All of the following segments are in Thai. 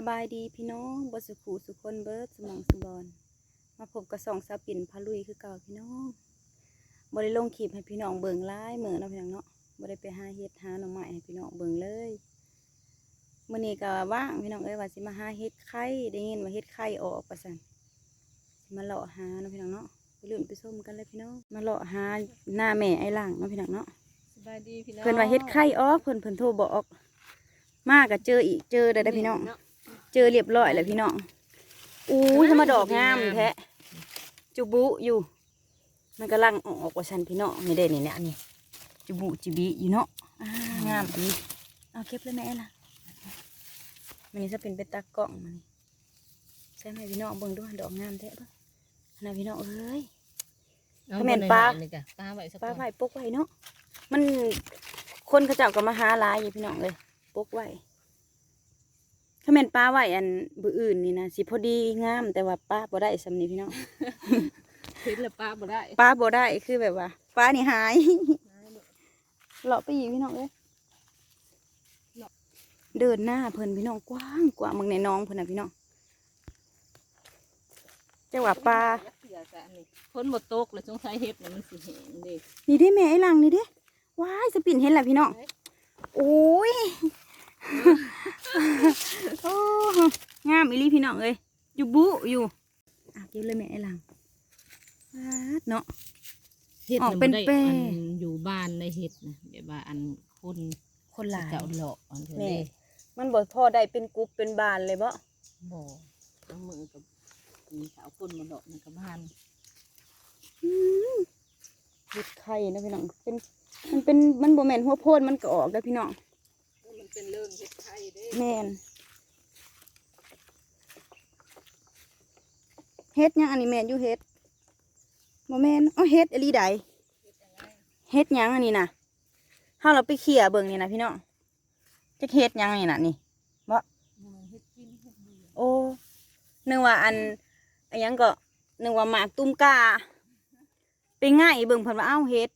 สบายดีพี่น้องบสุขูสุคนเบิร์ดสมองสบอนมาพบกับสองสาวปิ่นพาลุยคือเก่าพี่น้องบริลงคลิปให้พี่น้องเบิ่งไล่เหมือนเนาะพี่น้องเนาะบริไปหาเห็ดหาหน่อไม้ให้พี่น้องเบิ่งเลยมื่อนี้ก็ว่างพี่น้องเอ้ยว่าสิมาหาเห็ดไข่ได้ยินว่าเห็ดไข่ออกประสันสิมาเลาะหาเนาะพี่น้องเนาะไปลุ่นไปส้มกันเลยพี่น้องมาเลาะหาหน้าแม่ไอ้หลังเนาะพี่น้องเนาะสบายดีพี่น้องเพิ่นว่าเฮ็ดไข่ออกเพิ่นเพิ่นโทรบอกมาก็เจออีกเจอได้ได้อพี่น้อง เาะเจอเรียบร้อยแล้วพี่น้องอู้ยทำมาดอกงามแท้จุบุอยู่ มันกำลังออกว่าฉันพี่น้องนี่เด้นี่เนี่ยนี่จุบุจิบิอยู่เนาะอ่างามอันนี้เอาเก็บเลยแม่ล่ะมันนี่จะเป็นเป็นตากล้องมันใช่ไหมพี่น้องเบิ่งด้วยดอกงามแท้ปะนะพี่น้องเอ้ยเอาถ้าแม่นปลาหอยๆนี่จ้ะปลาไว้สักปลาก่อนไผ่ปกไว้เนาะมันคนเขาเจ้าก็มาหาหลายอยู่พี่น้องเลยปกไว้ถ้า แม่นปลาไว้อันบืออื่นนี่นะสิพอดีงาม แต่ว่าปลาบ่ได้สำนี้พี่น้อง เห็นแล้วปลาบ่ได้ปลาบ่ได้คือแบบว่าปลานี่หายเลาะไปอีกพี่น้องเลยเดินหน้าเพิ่นพี่น้องกว้างกว่ามึงในน้องเพิ่นน่ะพี่น้องจังหวะปลาเสือซะนี่ฝนบ่ตกแล้วสงสัยเฮ็ดน่ะมันสิแห้งเด้นี่ได้แม่ไอ้หลังนี่เด้ว้ายสปินเห็นแหละพี่น้องโอ้ย โอ้งามอีหลีพี่น้องเอ้ยอยู่บุอยู่อะเก็บเลยแม่ไอ้หลังวาดเนาะ เฮ็ดออกน่ะเป็นบ่ได้แป้ง อันอยู่บ้านได้เฮ็ดนะแบบว่าอันคนคนหลายเจ้าเลาะอันเท่าแม่นี้มันบ่พอได้เป็นกรุ๊ปเป็นบานเลยบ่บ่ต้องมือกับมีสาวคนมาเลาะมันก็บ้านเห็ดไข่นะพี่น้องเป็นมันเป็นมันบ่แม่นหัวโพนมันก็ออกได้อพี่น้องมัน เป็นเรื่องเฮ็ดไข่เด้แม่นเฮ็ดหยังอันนี้แม่นอยู่เฮ็ดบ่แม่นเอ๋อเฮ็ดอหลีใดเฮ็ดหยังอันนี้นะเฮาเราไปเขี่ยเบิ่งนี่นะพี่น้องจะเฮ็ดหยังนี่นะนี่บ่มันเฮ็ดกินเฮ็ดเบื่อโอ้นึกว่าอันอันหยังก็นึกว่าหมากตุ้มกาไปง่ายเบิ่งเพิ่นว่าเอ้าเฮ็ด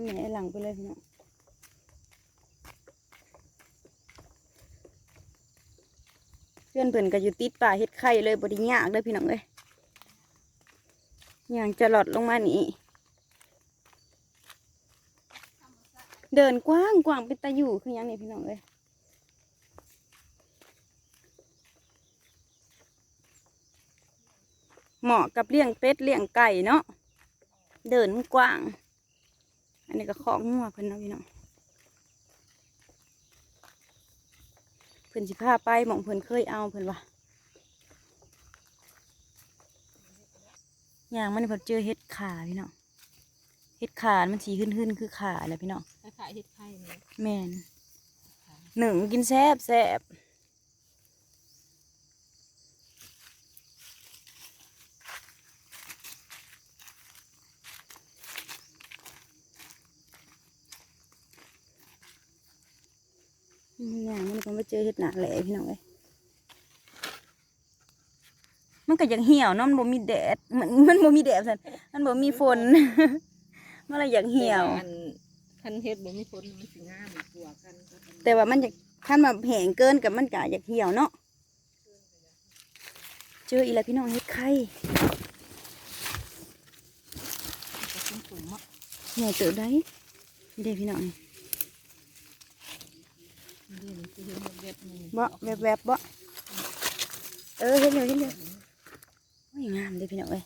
ตามแม่หลังไปเลยพี่น้องเพื่อนเพิ่นก็อยู่ติดป่าเฮ็ดไข่เลยบ่ได้ยากเด้อพี่น้องเอ้ยอย่างจะหลอดลงมานี่เดินกว้างกว้างเป็นตาอยู่คือยังนี่พี่น้องเอ้ยเหมาะกับเลี้ยงเป็ดเลี้ยงไก่เนาะเดินกว้าง อันนี้ก็ของงัวเพิ่นเนาะพี่น้องเพิ่นสิพาไปหมองเพิ่นเคยเอาเพิ่นว่าอย่างมันเพิ่นเจอเห็ดขาพี่น้องเห็ดขามันสีขึ้นๆคือขาแหละพี่น้องคล้ายๆเฮ็ดไข่นี่แมนหนึ่งกินแซ่บแซ่บ อืมอย่างมันก็มาเจอเห็ดหนาแหล่พี่น้องเอ้ยมันก็ยังเหี่ยวเนาะมันบ่มีแดดมันมันบ่มีแดดสันมันบ่มีฝน มันเลยอยากเหี่ยว แต่าอันคันเฮ็ดบ่มีฝนมันสิงามกว่ากันก็ทำแต่ว่ามันอยากขั้นแบบแห้งเกินกับมันกะอยากเหี่ยวเนาะเจออีแล้วพี่น้องเฮ็ดไข่ก็คุ้มๆอะใหญ่เติบได้นี่เด้พี่น้องนี่ นี่นี่คือเห็นเว็บนี่บ่แวบแวบๆบ่เออเห็นเลยเห็นเลยโอ้ยงามเด้พี่น้องเอ้ย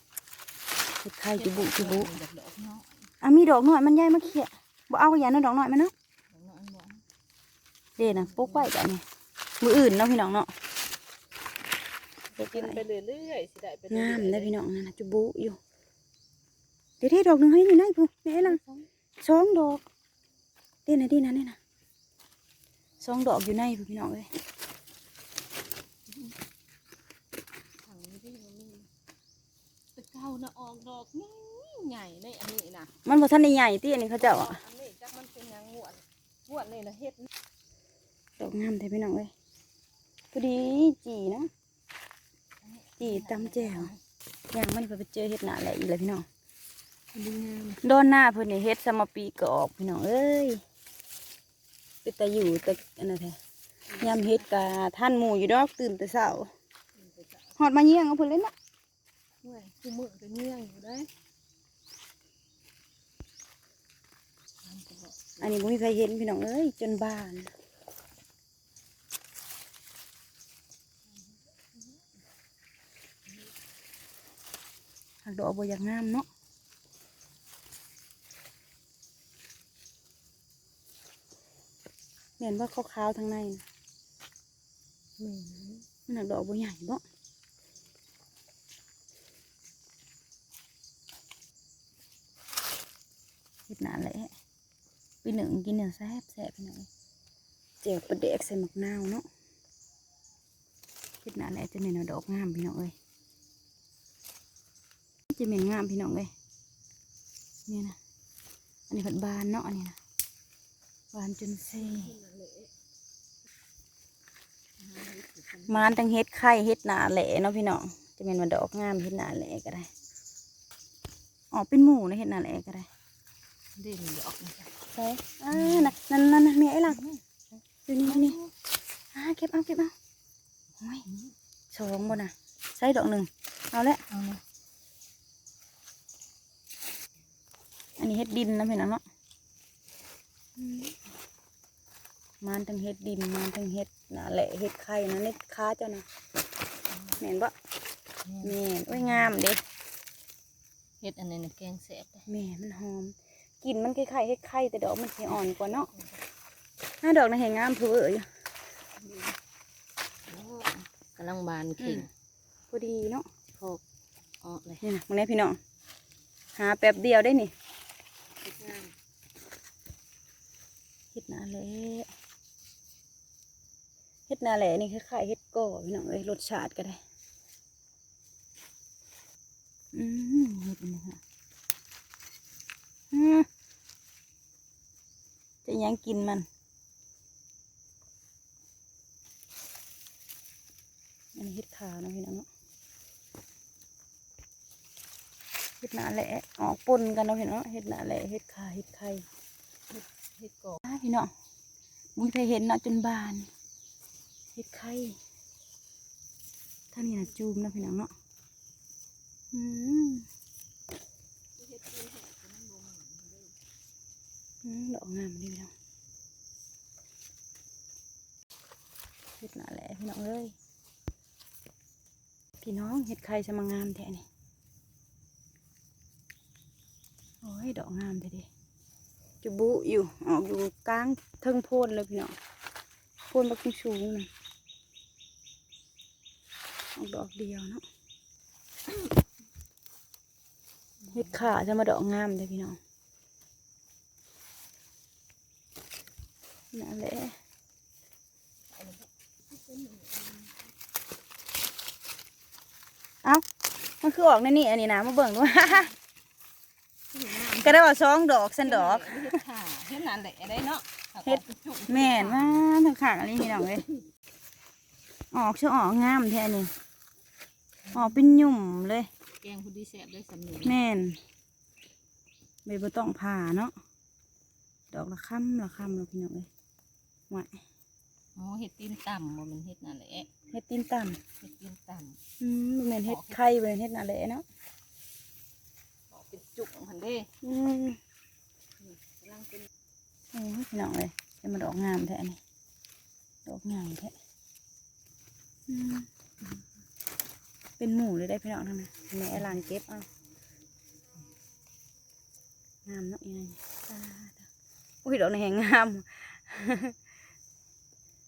เฮ็ดไข่จุบุจุบุดอกดอกเนาะอะมีดอกหน่อยมันใหญ่มาเขี่ยบ่เอาอย่านะดอกหน่อยมันเนาะดอกเนาะอันบ่เด้นะปุ๊กไว้จ้ะนี่มืออื่นเนาะพี่น้องเนาะปลูกกินไว้ไปเรื่อยๆสิได้ไปงามเรื่ได้อยๆพี่น้องนั่นนะจุบุอยู่เดี๋ยวเด้ดอกหนึงให้นี่นะพู่แม่ลังสองดอกเด่นนะเด่นนะเนี่ยนะ สองดอกอยู่ในพุ่นพี่น้องเลยถังนี้ที่มันมีแต่เก่านะออกดอกใหญ่ๆในอันนี้นะมันบ่ทันได้ใหญ่ที่อันนี้เขาเจ้าอะอันนี้จักมันเป็นหยังงวดงวดนี่นะเฮ็ดดอกงามแต่พี่น้องเลยพอดีจีนะจีตำแจ่วอย่างมันไปเจอเห็ดหนาแหละอีกเลยพี่น้องดีงามโดนหน้าเพิ่นนี่เฮ็ดสมปีก็ออกพี่น้องเอ้ย เป็นแต่อยู่แต่อันนั้นแท้ยามเฮ็ดกะท่านหมู่อยู่ดอกตื่นแต่เช้าฮอดมาเยี่ยงเอาเพิ่นเลยเนาะห่วยกูมือก็เงี้ยงอยู่ได้น้ำกระบอกอันนี้บ่มีใครเห็นพี่น้องเอ้ยจนบานหักดอกบ่อยากงามเนาะ เห็นว่าขาวๆทางในน่ะแม่นมันหักดอกบ่ใหญ่บ่เฮ็ดหนาแหละปีหนึ่งกินเนื้อแซ่บแซ่บพี่น้องเจียวปลาเด็กใส่หมกนาวเนาะเฮ็ดหนาแหละจะเน้นเอาดอกงามพี่น้องเอ้ยจะเหม็นงามพี่น้องเลยนี่นะอันนี้ผัดบานเนาะอันนี้นะ บานจนเซ่มานทั้งเฮ็ดไข่เฮ็ดหนาแหล่เนาะพี่น้องจะเป็นมาดอกงามเฮ็ดหนาแหล่ก็ได้ออกเป็นหมูนะเฮ็ดหนาแหล่ก็ได้เด่นดอกนะจ๊ะใช่อ่าน่ะนั่นนั่นนั่นมีไอ้หลังอยู่นี่นี่อ่าเก็บเอาเก็บเอาโอ้ยสองบ่น่ะใส่ดอกหนึ่งเอาละเอาเลยอันนี้เฮ็ดดินนะพี่น้องเนาะ มานทั้งเฮ็ดดินมานทั้งเฮ็ดน่ะแหละเฮ็ดไข่นะเน็ดค้าเจ้านะแม่นบ่แม่นโอ้ยงามเด้เฮ็ดอันนี้นะแกงแซ่บเลยแม่มันหอมกลิ่นมันคล้ายๆเฮ็ดไข่แต่ดอกมันสิอ่อนกว่าเนาะห้าดอกน่ะเห็นงามเพื่ออยู่กำลังบานเข่งพอดีเนาะโคกออกเลยนี่นะมึงได้พี่น้องหาแป๊บเดียวได้นี่เฮ็ดนาแหละ เฮ็ดนาแหละนี่คล้ายๆเฮ็ดก่อพี่น้องเอ้ยรสชาติก็ได้ อืมเฮ็ดนนี้ค่ะจะยังกินมัน อันนี้เฮ็ดขาเนาะพี่น้องเนาะเฮ็ดหนาแหละออกปนกันเนาะพี่น้องเนาะเฮ็ดหนาแหละเฮ็ดขาเฮ็ดไข่เฮ็ดกรอพี่น้องมุ้ยไปเห็นเนาะจนบาน เฮ็ดไข่ท่านี้นะจูมนะพี่น้องเนาะอืมดอกงามดีพี่น้องเฮ็ดหนาแหละพี่น้องเอ้ยพี่น้องเฮ็ดไข่จะมางามแท้นี่โอ้ยดอกงามแท้ดิจะบุอยู่ออกอยู่กลางเทิงโพนเลยพี่น้องโพนบักสูงนะ ดอกเดียวเนาะเฮ็ดขาจะมาดอกงามเลยพี่น้องนั่นแหละเอ้ามันคือออกในนี่อันนี้นะมาเบิ่งดูก็ได้ว่าสองดอกสันดอกเฮ็ดขาเฮ็ดนานแหละได้เนาะเฮ็ดแม่นว่าทางขางอันนี้พี่น้องเลยออกชื่อออกงามแท้นี่ ออกเป็นหยุ่มเลย แกงพอดีแซ่บได้สำเร็จแม่นใบบัต้องผ่าเนาะ ดอกละค่ำละค่ำละพี่น้องเลยไหวอ๋อเฮ็ดตีนต่ำบ่แมันเฮ็ดนั่นแหละเฮ็ดตีนต่เฮ็ดตีนต่ำอืมบ่แม่นเฮ็ดไข่บ่แม่นเฮ็ดอะไรเนาะำออกเป็นจุกหันเด้อืมกำลังเป็นโอ้ยพี่น้องเลยจะมาดอกงามแท้นี่ ดอกใหญ่แท้อืม เป็นหมูเลยได้พี่น้องทั้งนั้นแม่ลางเก็บเอางามเนาะยังไงตาตาอุ้ยดอกนี่แหงงาม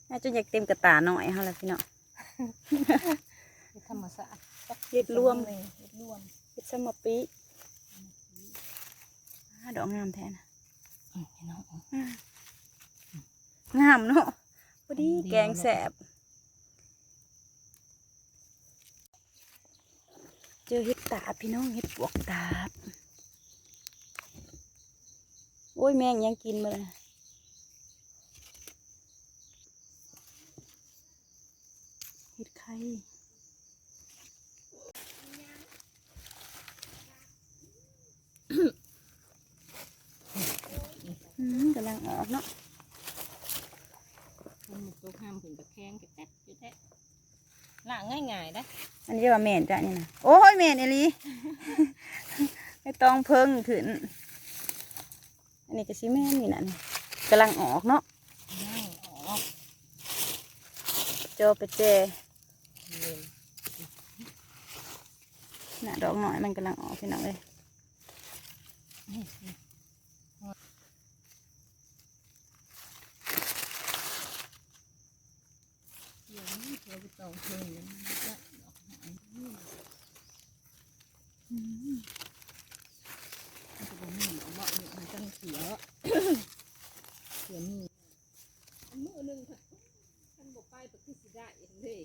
น่าจะอยากเต็มกระตาหน่อยเฮาละพี่เนาะเฮ็ดธรรมชาติเฮ็ดรวมเฮ็ดรวมเฮ็ดสมปีอ่าดอกงามแท้นะอืมพี่น้องงามเนาะพอดีเดียวแกงแสบ เจอเห็ดตาพี่น้องเห็ดปวกตาโอ้ยแมงยังกินมาเลยเห็ดไข่กำลังออกเนาะมันตัวห้ามถึงตะแคงกระแทกกระแทกหลังง่ายๆได้ อันนี้ว่าแม่นจ้ะนี่นะโอ้ยแม่นเอลีไม่ต้องเพิ่งขึ้น อันนี้ก็สิแม่นนี่นั่กำลังออกเนาะโจไปเจน่ะดอกหน่อยมันกำลังออกพี่น้องเลย นี่เดี๋ยวนี้เธอไปต้องเพลงมันจะดอกหาย มันจะบ่มีเอาเบาะเนี่ยมันจังเสียวเสียมีอันมือหนึ่งค่ะท่านบอกไปแต่คือสิได้เองเลย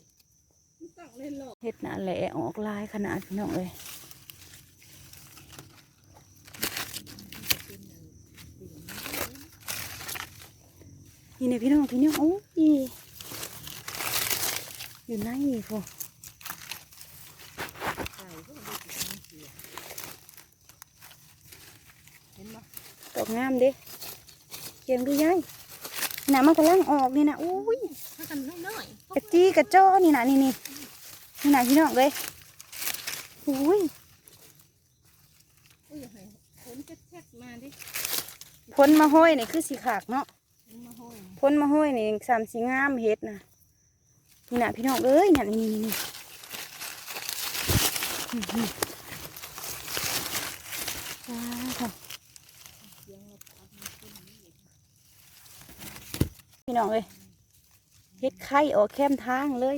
ไม่ต้องเล่นหรอกเฮ็ดหนาแหละออกลายขนาดพี่น้องเลยนี่เนี่ยพี่น้องพี่น้องโอ้ยอยู่ไหนพวก ใส่ก็ไม่ได้กินเสียเห็นไหม ดอก งามเด้เกียงดูยายน่ะมันกำลังออกนี่นะอุ้ยถ้ากันน้อยกระจี้กระจ้อนี่นะนี่นี่นี่นะพี่น้องเลยอุ้ยๆอุ้ยอย่าให้ขนแช็ดๆมาดิพ้นมาห้อยนี่คือสีขากเนาะขนมาห้อยพ้นมาห้อยนี่สามสีงามเฮ็ดนะนี่นะพี่น้องเอ้ยนี่นี่นี่นี่อื้อหือว้าว เสียงเราตามมาขึ้นนี่ พี่น้องเอ้ยเฮ็ดไข่ออกแคมทางเลย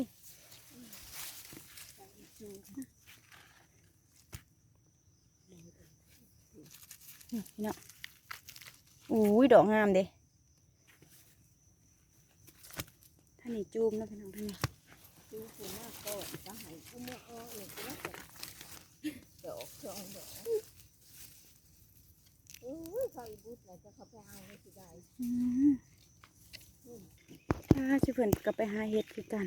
นี่พี่น้องอุ้ยดอกงามเด้ท่านนี่จูมนะพี่น้องท่านนี่ดูสิมากก็จะให้กูมาอ้อเลยก็แล้วกันดอกสองดอกอุ้ยใครบุตรเราจะเข้าไปเอาเลยสิได้อืม ถ้าชิเพิ่นก็ไปหาเห็ดคือกัน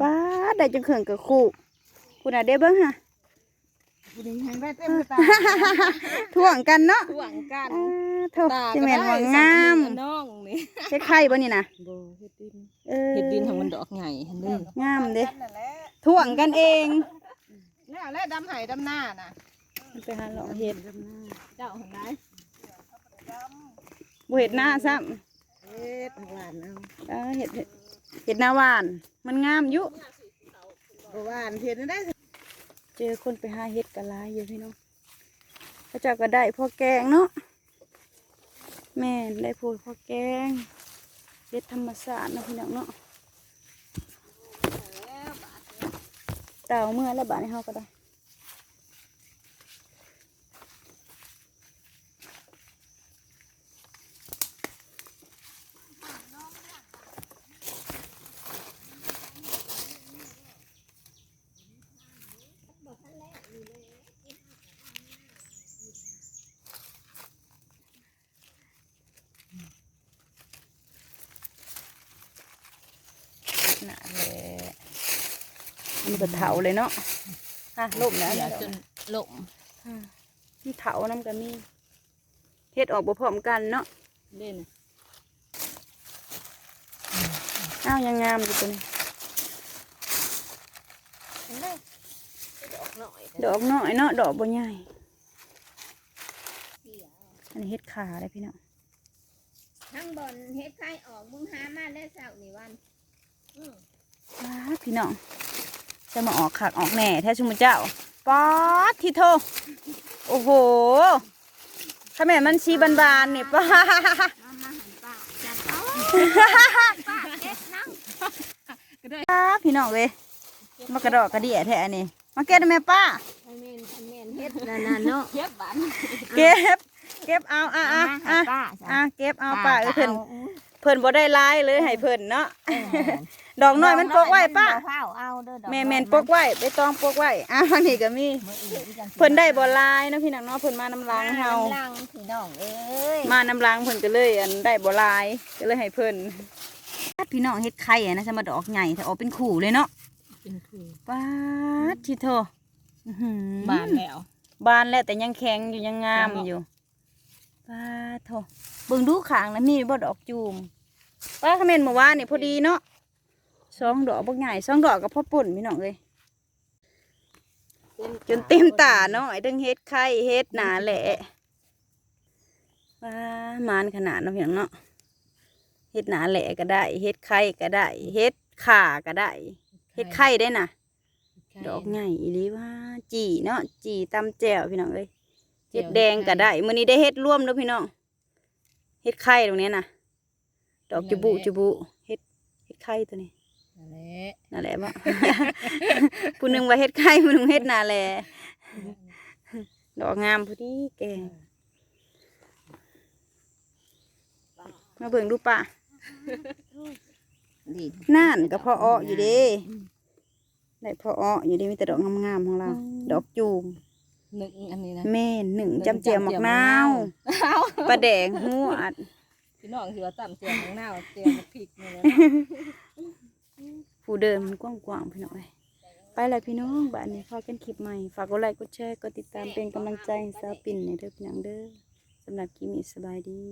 ป้าดได้จังเขิงกับคู่คุณอะเด้เบิ้งฮะกูดึงให้ได้เต็มตาท่วงกันเนาะหวังกันอ่าเท่าจะแม่นว่างามน้องนี่เฮ็ดไข่บ่นี่นะบ่เฮ็ดดินเออเฮ็ดดินของมันดอกใหญ่เห็นเด้องามเด้ท่วงกันเองแล้วแล้วดำไห้ดำหน้าน่ะไปหาเลาะเห็ดเจ้าหันได้บ่เห็ดหน้าซ้ เฮ็ดหวานเอาำเออเห็ดเห็ดเห็ดหน้าหวาน มันงามอยู่บ่หวานเฮ็ดได้เจอคนไปหาเห็ดกะลายอยู่พี่น้องพระเจ้าก็ได้พอแกงเนาะแม่นได้พูดพอแกงเห็ดธรรมศาสตร์เนาะพี่น้องเนาะเต่าเมื่อแล้วบาดในเฮาก็ได้ มันก็เถาเลยเนาะอะล่มแล้วเดี๋ยวจนลมอะมีเถาน้ำกันมีเฮ็ดออกบ่พร้อมกันเนาะเล่นอ้าวยังงามอยู่ตัวนี้เห็นไหมดอกหน่อยดอกน้อยเนาะดอกบ่ใหญ่เสียอันนี้เฮ็ดขาเลยพี่น้องทั้งบนเฮ็ดไข่ออกมึงหามาได้เสาร์นี่วันอืมว้าพี่น้อง จะมาออกขากออกแหน่แท้ชุมเจ้าป๊อดที่โทโอ้โหถ้าแม่นมันชีบานๆนี่ป้ามามาหันป้าจัดเอาป้าเฮ็ดนั่งป้าพี่น้องเว้ยมากระดอกกระเดี่ยแท้อันนี้มาเก็บได้ไหมป้าไอเมนไอเมนเฮ็ดนั่นน่ะเนาะเก็บบันเก็บเก็บเอาอะอะมาอะป้าอะเก็บเอาป้าเอ้ยเพิ่นเพิ่นบ่ได้หลายเลยให้เพิ่นเนาะ ดอกน้อยมันปกไว้ป้าเฝ้าเอาเด้อดอกแม่แม่นปกไว้ใบตองปกไว้อะอันนี้ก็มีเพิ่นได้บ่หลายเนาะพี่น้องเนาะเพิ่นมาน้ำล้างเฮาลังพี่น้องเอ้ยมาน้ำล้างเพิ่นก็เลย อันได้บ่หลายก็เลยให้เพิ่นพี่น้องเฮ็ดไข่อะนะจะมาดอกใหญ่ถ้าออกเป็นขู่เลยเนาะเป็นคือป๊าดทิโทอื้อหือบานแล้ว บานแล้วแต่ยังแข็งอยู่ยังงามอยู่ป้าโถเบิ่งดูขางนะมีบ่ดอกจูมป้าคอมเมนต์เมื่อวานนี่พอดีเนาะ สองดอกบ่ใหญ่สองดอกกับพ่อป่นพี่น้องเอ้ยจนเต็มตาเนาะไอ้เรื่องเฮ็ดไข่เฮ็ดหนาแหละป้ามานขนาดเนาะพี่น้องเนาะเฮ็ดหนาแหละก็ได้เฮ็ดไข่ก็ได้เฮ็ดข่าก็ได้เฮ็ดไข่ได้น่ะ ดอกใหญ่อีหลีว่า จีเนาะจีตำแจ่วพี่น้องเอ้ยเฮ็ดแดงก็ได้มื้อนี้ได้เฮ็ดร่วมเด้อพี่น้องเฮ็ดไข่ตรงเนี้ยน่ะ ดอกจุบุจุบุเฮ็ดเฮ็ดไข่ตัวนี้นั่น แหละนั่นแหละบ่ ผู้หนึงว่าเฮ็ดไข่ผู้หนึงเฮ็ดนาแลดอกงามพอดีแกงมาเบิ่งดูป่ะดีนั่นก็พออ้ออยู่เด้ได้พออ้ออยู่เด้มีแต่ดอกงามๆของเราดอกจูมหนึ่งอันนี้นะแม่นหนึ่งหนึ่งจำเจียวหมักนาวเอาปลาแดงหัวอัดพี่น้องสิว่าตำเจียวของหน้าเจียวกับพริกนี่แหละ ผู้เดินมันกว้างๆพี่น้องเอ้ยไปเลยพี่น้องบ้านนี้พอกันคลิปใหม่ ฝากกดไลค์กดแชร์กดติดตามเป็นกำลังใจให้สาวปิ่นในเด้อพี่น้องเด้อสำหรับคลิปนี้สบายดี